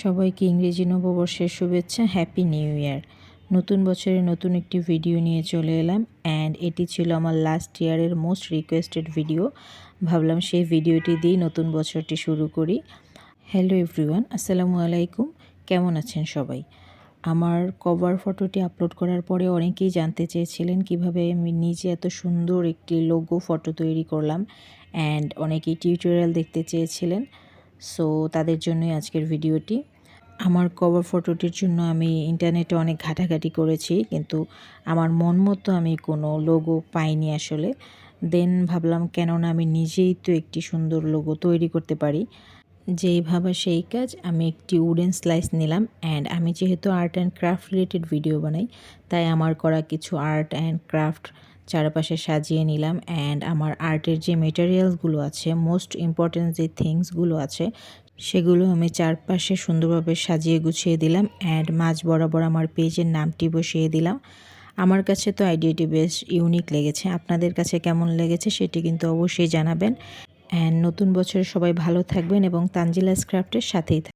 সবাইকে ইংরেজি নববর্ষের শুভেচ্ছা হ্যাপি নিউ ইয়ার নতুন বছরে নতুন একটি ভিডিও নিয়ে চলে এলাম অ্যান্ড এটি ছিল আমার লাস্ট ইয়ারের মোস্ট রিকোয়েস্টেড ভিডিও ভাবলাম সেই ভিডিওটি দিয়েই নতুন বছরটি শুরু করি। হ্যালো এভরিওয়ান আসসালামু আলাইকুম, কেমন আছেন সবাই? আমার কভার ফটোটি আপলোড করার পরে অনেকেই জানতে চেয়েছিলেন কীভাবে আমি নিজে এত সুন্দর একটি লোগো ফটো তৈরি করলাম অ্যান্ড অনেকেই টিউটোরিয়াল দেখতে চেয়েছিলেন। সো তাদের জন্যই আজকের ভিডিওটি। আমার কভার ফটোটির জন্য আমি ইন্টারনেটে অনেক ঘাটাঘাটি করেছি, কিন্তু আমার মন মতো আমি কোনো লোগো পাইনি আসলে। দেন ভাবলাম কেননা আমি নিজেই তো একটি সুন্দর লোগো তৈরি করতে পারি। যেই ভাবা সেই কাজ, আমি একটি উডেন স্লাইস নিলাম অ্যান্ড আমি যেহেতু art and craft related video বানাই, তাই আমার করা কিছু আর্ট অ্যান্ড ক্রাফট চারপাশে সাজিয়ে নিলাম অ্যান্ড আমার আর্টের যে মেটেরিয়ালসগুলো আছে মোস্ট ইম্পর্ট্যান্ট যে থিংসগুলো আছে, সেগুলো আমি চারপাশে সুন্দরভাবে সাজিয়ে গুছিয়ে দিলাম অ্যান্ড মাঝ বরাবর আমার পেজের নামটি বসিয়ে দিলাম। আমার কাছে তো আইডিয়াটি বেশ ইউনিক লেগেছে, আপনাদের কাছে কেমন লেগেছে সেটি কিন্তু অবশ্যই জানাবেন। অ্যান্ড নতুন বছরে সবাই ভালো থাকবেন এবং তানজিলা স্ক্রাফটের সাথেই